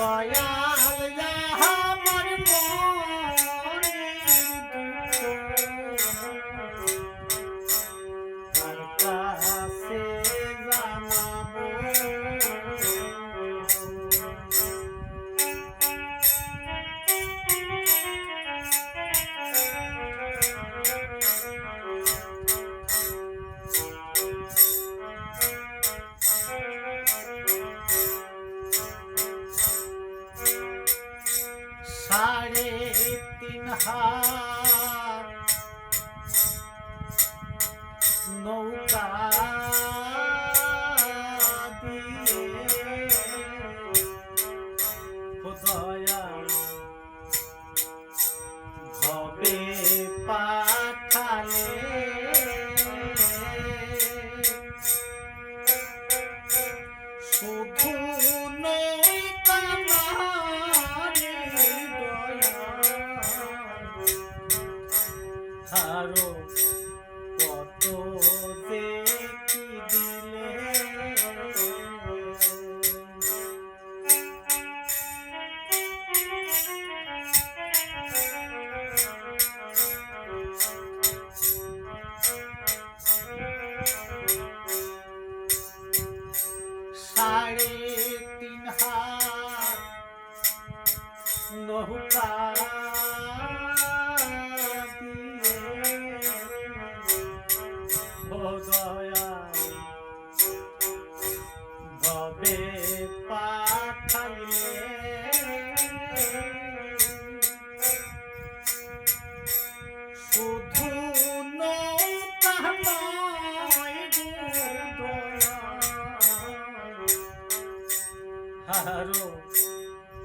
Goya. দয়া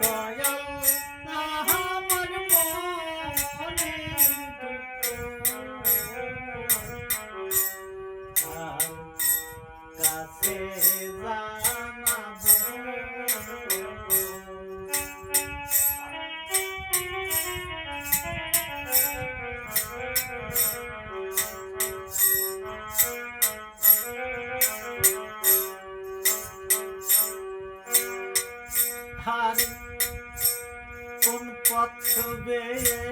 Bye. Bye. পথ বেয়ে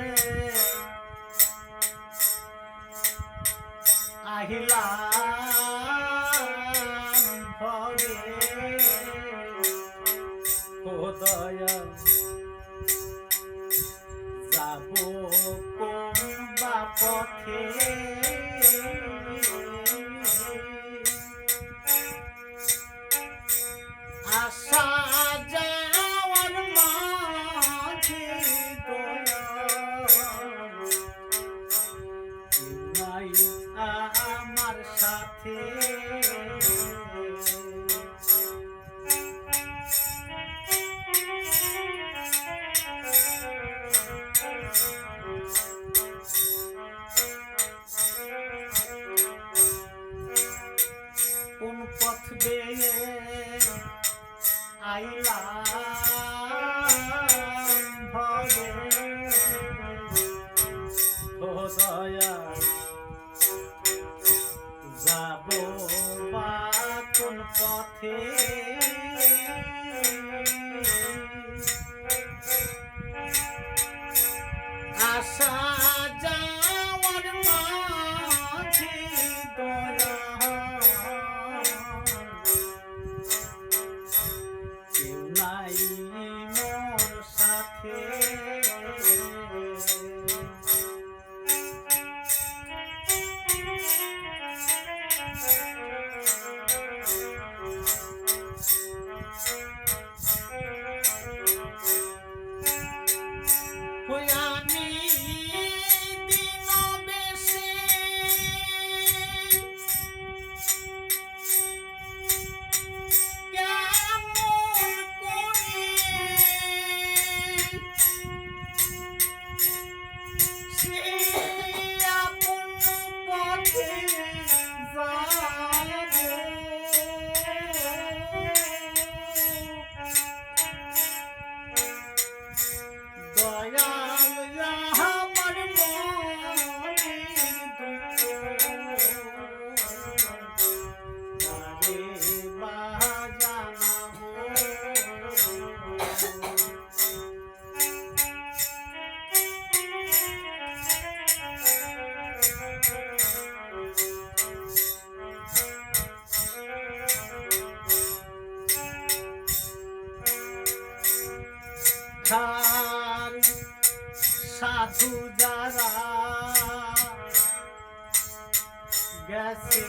আহিলা ভরে দয়া যাব কোন বা পথে? যাব বা কোন পথে। আশা সাধু যারা গেছে।